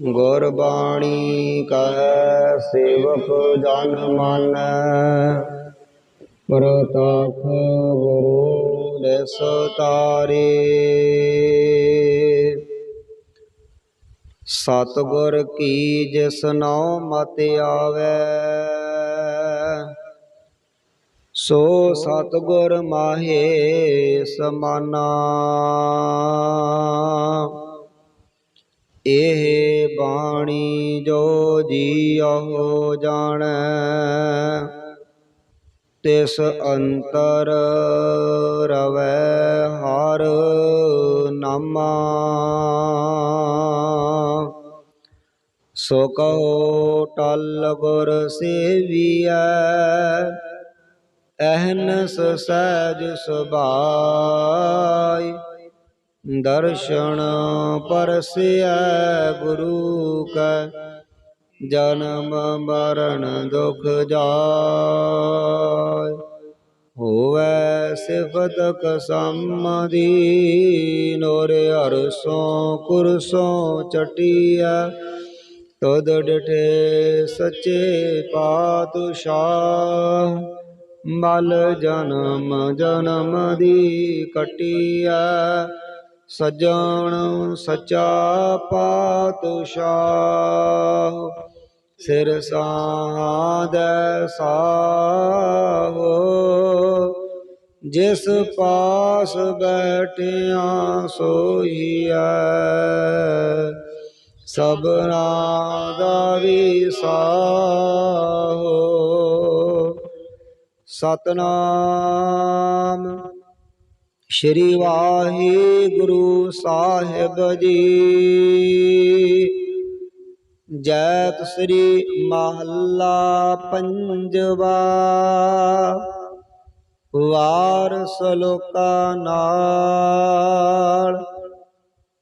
ਗੁਰਬਾਣੀ ਕਹੈ ਸੇਵਕ ਜਨ ਮਨ। ਪ੍ਰਤਾਪ ਗੁਰੂ ਦਿਸ ਤਾਰੇ। ਸਤਿਗੁਰ ਕੀ ਜਿਸ ਨਉ ਮਤ ਆਵੈ, ਸੋ ਸਤਿਗੁਰ ਮਾਹੇ ਸਮਾਨਾ। ਇਹ ਬਾਣੀ ਜੋ ਜੀਉ ਜਾਣੈ, ਤਿਸ ਅੰਤਰ ਰਵੈ ਹਰ ਨਾਮਾ। ਸੋ ਕਹੋ ਟਲ ਗੁਰ ਸੇਵੀਐ, ਅਹਨਸ ਸਹਿਜ ਸੁਭਾਈ। ਦਰਸ਼ਨ ਪਰਸਿਐ ਗੁਰੂ ਕੈ, ਜਨਮ ਮਰਨ ਦੁਖ ਜਾਇ ਹੋਵੈ ਸਿਫਤ ਕਸਮਦੀ, ਨੋਰ ਹਰਸੋਂ ਕੁਰਸੋਂ ਚਟਿਆ ਤਦ ਡਿਠੇ ਸੱਚੇ ਪਾਤਸ਼ਾਹ ਮਲ ਜਨਮ ਜਨਮ ਦੀ ਕਟੀਐ। ਸਜਣ ਸਚਾ ਪਾਤਸ਼ਾਹ ਸਿਰ ਸਾਧੈ ਸਾਹੋ। ਜਿਸ ਪਾਸ ਬੈਠਿਆ ਸੋਈਐ ਸਭਨਾ ਦਾ ਵਿਸਾਹੋ ਸਤਨਾਮ ਸ਼੍ਰੀ ਵਾਹਿਗੁਰੂ ਸਾਹਿਬ ਜੀ। ਜੈਤ ਸ੍ਰੀ ਮਹੱਲਾ ਪੰਜਵਾ। ਵਾਰ ਸਲੋਕਾ ਨਾਲ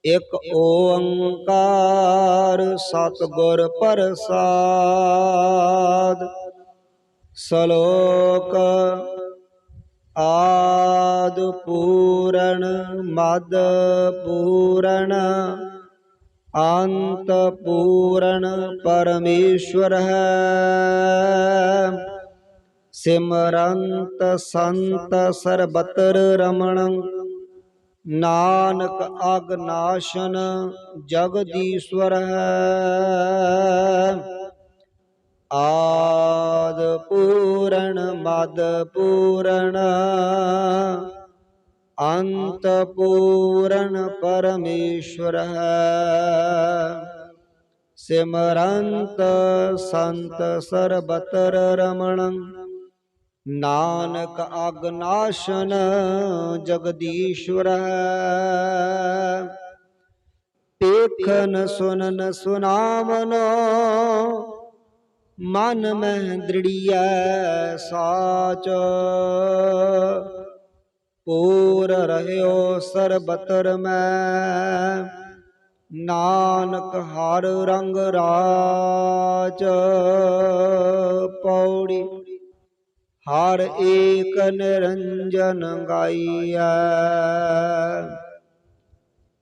ਇਕ ਓੰਕਾਰ ਸਤਿਗੁਰ ਪ੍ਰਸਾਦ। ਸ਼ਲੋਕ ਆ ਆਦ ਪੂਰਨ, ਮਦ ਪੂਰਨ। ਅੰਤ ਪੂਰਨ ਪਰਮੇਸ਼ਵਰ ਹੈ। ਸਿਮਰੰਤ ਸੰਤ ਸਰਬਤਰ ਰਮਣ। ਨਾਨਕ ਅਗਨਾਸ਼ਨ ਜਗਦੀਸ਼ਵਰ ਹੈ। ਆਦ ਪੂਰਨ, ਮਦ ਪੂਰਨ। ਅੰਤ ਪੂਰਨ ਪਰਮੇਸ਼ਵਰ ਹੈ ਸਿਮਰੰਤ ਸੰਤ ਸਰਬਤਰ ਰਮਣ ਨਾਨਕ ਅਗਨਾਸ਼ਨ ਜਗਦੀਸ਼ਵਰ ਪੇਖਨ ਸੁਨਨ ਸੁਨਾਮਨ ਮਨ ਮਹਿ ਦ੍ਰਿੜੀਐ ਸਾਚ ਪੂਰ ਰਹਿਓ ਸਰਬਤਰ ਮੈਂ। ਨਾਨਕ ਹਰ ਰੰਗ ਰਾਜ ਪੌੜੀ, ਹਰ ਏਕ ਨਿਰੰਜਨ ਗਾਈਐ।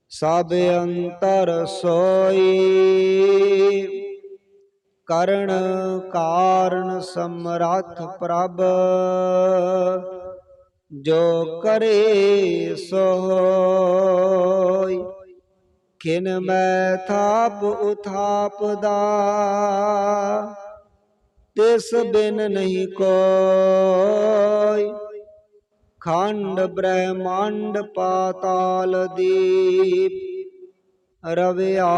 ਸਭ ਅੰਤਰ ਸੋਈ, ਕਰਨ ਕਾਰਨ ਸਮਰੱਥ ਪ੍ਰਭ। ਜੋ ਕਰੇ ਸੋ ਹੋਈ ਕਿਨ ਮੈਂ ਥਾਪ ਉਥਾਪ ਤਿਸ ਬਿਨ ਨਹੀਂ ਕੋਈ। ਖੰਡ ਬ੍ਰਹਮੰਡ ਪਾਤਾਲ ਦੀਪ, ਰਵਿਆ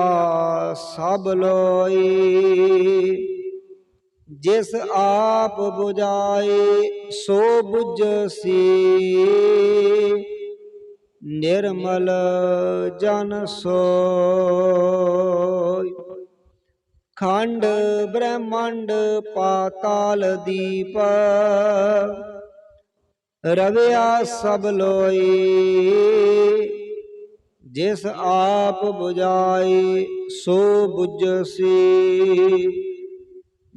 ਸਭ ਲੋਈ। ਜਿਸ ਆਪ 부ਝਾਏ ਸੋ 부ਝਸੀ ਨਿਰਮਲ ਜਨ ਸੋਈ। ਖੰਡ ਬ੍ਰਹਮੰਡ ਪਾਤਾਲ ਦੀਪ। ਰਵਿਆ ਸਭ ਲੋਈ। ਜਿਸ ਆਪ 부ਝਾਏ ਸੋ 부ਝਸੀ